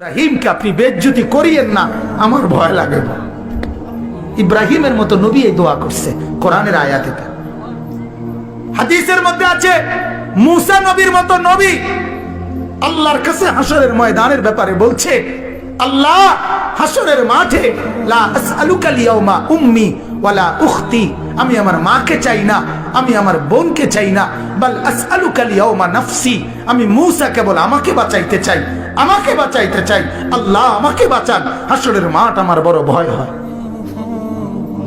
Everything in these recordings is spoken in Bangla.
ইব্রাহিমকে আপনি বেজ্জুতি করিয়েন না, আমার ভয় লাগে না। ইব্রাহিমের মতো নবী এই দোয়া করছে, কোরআনের আয়াতে। হাদিসের মধ্যে আছে, মুসা নবীর মতো নবী আল্লাহর কাছে হাসরের ময়দানের ব্যাপারে বলছে, আল্লাহ হাসরের মাঠে, লা আসআলুকা লিয়াউমা উম্মি ওয়ালা উখতি, আমি আমার মাকে চাই না আমি আমার বোনকে চাই না। বাল আসআলুকা লিয়াউমা নাফসি। আমি মূসা কেবল আমাকে বাঁচাইতে চাই। আমাকে বাঁচাইতে চাই। আল্লাহ আমাকে বাঁচান। হাসরের মাঠ আমার বড় ভয় হয়।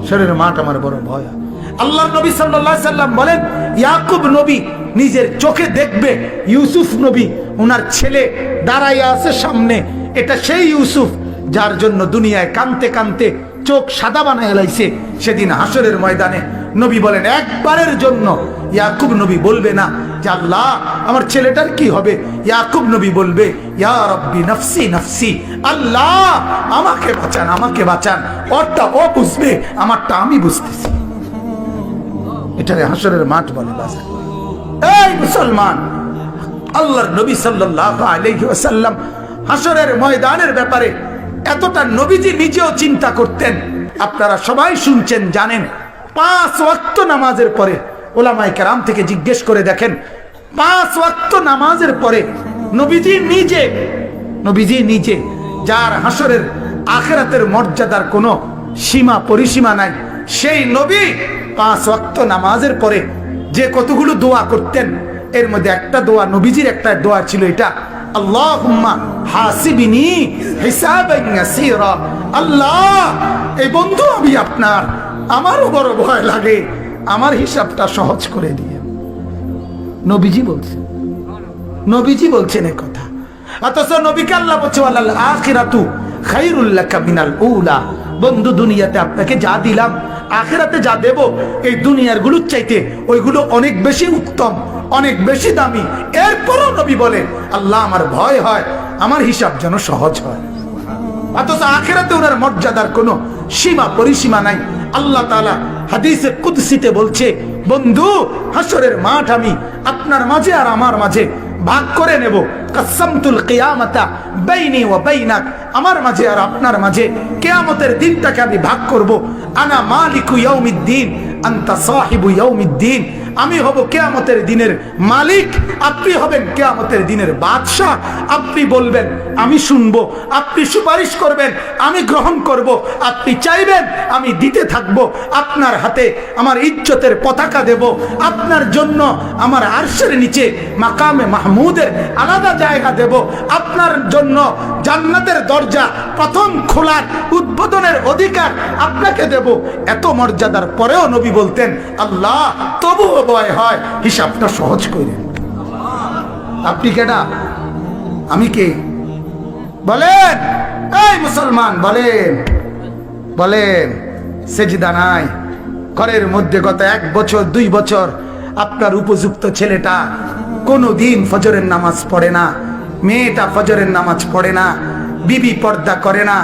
শরীরের মাঠ আমার বড় ভয় হয়। আল্লাহ নবী সাল্লাল্লাহু আলাইহি সাল্লাম বলেন, ইয়াকুব নবী নিজের চোখে দেখবে। ইউসুফ নবী ওনার ছেলে দাঁড়াইয়া আছে সামনে। এটা সেই ইউসুফ যার জন্য দুনিয়ায় কানতে কানতে চোখ সাদা বানায় লাইছে। সেদিন হাসরের ময়দানে নবী বলেন, একবারের জন্য ইয়াকুব নবী বলবে না যে, আল্লাহ, আমার ছেলেটার কি হবে? ইয়াকুব নবী বলবে, ইয়া রব্বি নফসি নফসি, আল্লাহ, আমাকে বাঁচান আমাকে বাঁচান। ওরটা ও বুঝবে, আমারটা আমি বুঝতেছি। এটারে হাসরের মাঠ বলে বাজার। এই মুসলমান, আল্লাহর নবী সাল্লাল্লাহু আলাইহি ওয়াসাল্লাম হাসরের ময়দানের ব্যাপারে এতটা নবীজি নিজেও চিন্তা করতেন। আপনারা সবাই শুনছেন, জানেন। পাঁচ ওয়াক্ত নামাজের পরে ওলামাই কারাম থেকে জিজ্ঞেস করে দেখেন, পাঁচ ওয়াক্ত নামাজের পরে নবীজি নিজে নবীজি নিজে যার হাসরের আখেরাতের মর্যাদার কোনো সীমা পরিসীমা নাই, সেই নবী পাঁচ ওয়াক্ত নামাজের পরে যে কতগুলো দোয়া করতেন, এর মধ্যে একটা দোয়া, নবীজির একটা দোয়া ছিল এটা, আল্লাহুম্মা আল্লাহ, এই বন্ধু আমি আপনার আমারও বড় ভয় লাগে। আমার হিসাবটা সহজ করে দিয়ে। নবীজি বলছেন নবীজি বলছেন এ কথা। অথচ নবীকে আল্লাহ বলছে আখিরাতু খাইরুল লাকা মিনাল উলা। বন্ধু, দুনিয়াতে আপনাকে যা দিলাম, আখেরাতে যা দেব, এই দুনিয়ারগুলোর চাইতে ওইগুলো অনেক বেশি উত্তম, অনেক বেশি দামি। এরপরও নবী বলেন আল্লাহ, আমার ভয় হয়, আমার হিসাব যেন সহজ হয়। অথচ আখেরাতে ওনার মর্যাদার কোনো সীমা পরিসীমা নাই। আল্লাহ তালা হাদিসে কুদ্সিতে বলছে, বন্ধু হাসরের মাঠ আমি আপনার মাঝে আর আমার মাঝে ভাগ করে নেব। কাসামতুল কেয়ামতা বেইনি ওয়া বেইনাক। আমার মাঝে আর আপনার মাঝে কেয়ামতের দিনটাকে আমি ভাগ করব। আনা মালিকু ইয়ৌমিদ্দিন আন্তা সাহিবু ইয়াউমিদ্দিন। আমি হব কেয়ামতের দিনের মালিক, আপনি হবেন কেয়ামতের দিনের বাদশাহ। আপনি বলবেন, আমি শুনব, আপনি সুপারিশ করবেন, আমি গ্রহণ করব, আপনি চাইবেন, আমি দিতে থাকব, আপনার হাতে আমার ইজ্জতের পতাকা দেব, আপনার জন্য আমার আরশের নিচে মাকামে মাহমুদের আলাদা জায়গা দেব, আপনার জন্য জান্নাতের দরজা প্রথম খোলার উদ্বোধনের অধিকার আপনাকে দেব। এত মর্যাদার পরেও নবী বলতেন, আল্লাহ, তবুও ভয় হয়। হিসাবটা সহজ করে আপনি কেডা? আমি কে? বলেন, এই মুসলমান, বলেন বলেন, সেজদা নাই। ঘরের মধ্যে গত এক বছর, দুই বছর আপনার উপযুক্ত ছেলেটা কোনো দিন ফজরের নামাজ পড়ে না। মেয়েটা ফজরের নামাজ পড়ে না, বিবি পর্দা করে না,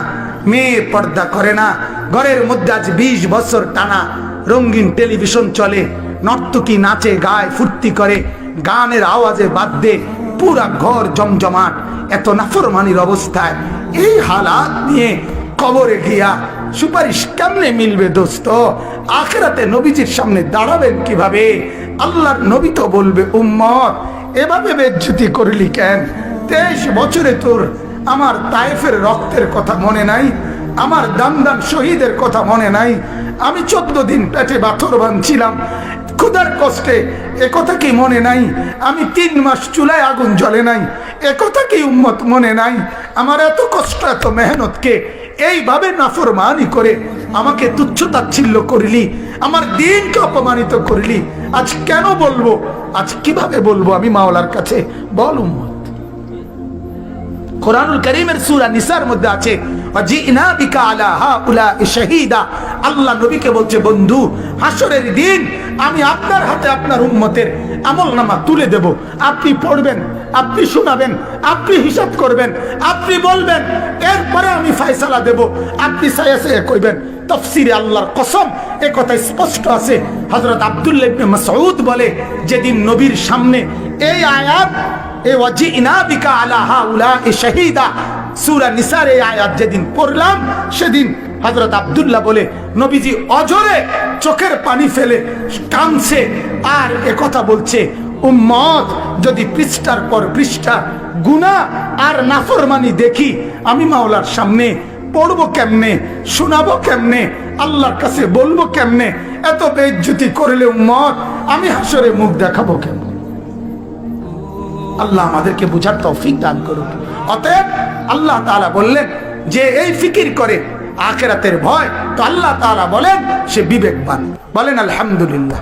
মেয়ে পর্দা করে না, ঘরের মধ্যে আজ বিশ বছর টানা রঙিন টেলিভিশন চলে, নর্তকী নাচে, গায়ে, ফুর্তি করে, গানের আওয়াজে বাদ্যে পুরা ঘর জমজমাট, এত নাফরমানির অবস্থায়। এই হালাত নিয়ে কবরে গিয়া সুপারিশ কেমনে মিলবে দোস্ত? আখেরাতে নবীজির সামনে দাঁড়াবেন কীভাবে? আল্লাহর নবী তো বলবে, উম্মত, এভাবে বেজ্জুতি করলি কেন? তেইশ বছরে তোর আমার তাইফের রক্তের কথা মনে নাই, আমার দামদান শহীদের কথা মনে নাই। আমি চোদ্দ দিন পেটে পাথর বাঁধছিলাম, ক্ষুধার কষ্টে একথা কি মনে নাই? আমি তিন মাস চুলায় আগুন জ্বলে নাই একথা কি উম্মত মনে নাই? আমার এত কষ্ট, এত মেহনতকে এইভাবে নাফরমানি করে আমাকে তুচ্ছ তাচ্ছিল্য করলি, আমার দিনকে অপমানিত করলি। আজ কেন বলব? আজ কীভাবে বলব আমি মাওলার কাছে? বল উম্মত। কোরআনুল করিমের সুরা নিসার মধ্যে আছে ওয়াজিনা বিকা আলা হাউলা শাহীদা আল্লাহ নবীকে বলছে, বন্ধু হাসরের দিন আমি আপনার হাতে আপনার উম্মতের আমলনামা তুলে দেব। আপনি পড়বেন, আপনি শোনাবেন, আপনি হিসাব করবেন, আপনি বলবেন, এরপরে আমি ফয়সালা দেব। আপনি সায়া সায়া কইবেন, তফসিরে আল্লাহর কসম, এ কথা স্পষ্ট আছে। হজরত আব্দুল্লাহ ইবনে বলে, যেদিন নবীর সামনে এই আয়াত, এ ওয়াজিনা বিকা আলা হাউলা শাহীদা, সুরা নিসার এই আয়াত যেদিন পড়লাম, সেদিন হজরত আবদুল্লাহ বলে, নবীজি অজরে চোখের পানি ফেলে কাঁদছে আর কথা বলছে, উম্মত, যদি পৃষ্ঠার পর পৃষ্ঠা গুনা আর নাফরমানি দেখি, আমি মাওলার সামনে পড়ব কেমনে, শোনাবো কেমনে, আল্লাহর কাছে বলব কেমনে, এত বেজ্জুতি করলে উম্মত, আমি হাসরে মুখ দেখাবো কেমন? আল্লাহ আমাদেরকে বুঝার তৌফিক দান করুন অতএব আল্লাহ তাআলা বললেন, যে এই ফিকির করে আখেরাতের ভয় তো আল্লাহ তাআলা বলেন, সে বিবেকবান। বলেন, আলহামদুলিল্লাহ।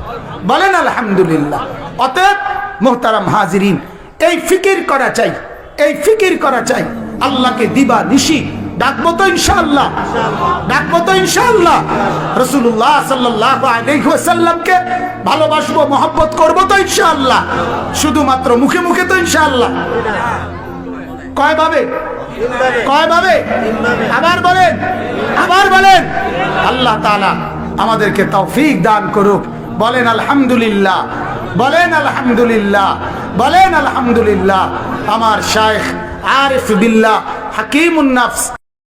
বলেন, আলহামদুলিল্লাহ। অতএব, মোহতারাম হাজিরিন, এই ফিকির করা চাই, এই ফিকির করা চাই। আল্লাহকে দিবা নিশি। ডাকবো তো ইনশাআল্লাহ। ডাকবো তো ইনশাআল্লাহ। রসুল্লাহ সাল্লাহ ভালোবাসবো, মহব্বত করব তো ইনশাআল্লাহ। শুধুমাত্র মুখে মুখে তো ইনশাআল্লাহ। কয় ভাবে? কয় ভাবে আবার বলেন আবার বলেন। আল্লাহ তালা আমাদেরকে তৌফিক দান করুক। বলেন আলহামদুলিল্লাহ। বলেন আলহামদুলিল্লাহ। বলেন আলহামদুলিল্লাহ। আমার শাইখ আরিফ বিল্লাহ হাকিম নাফস।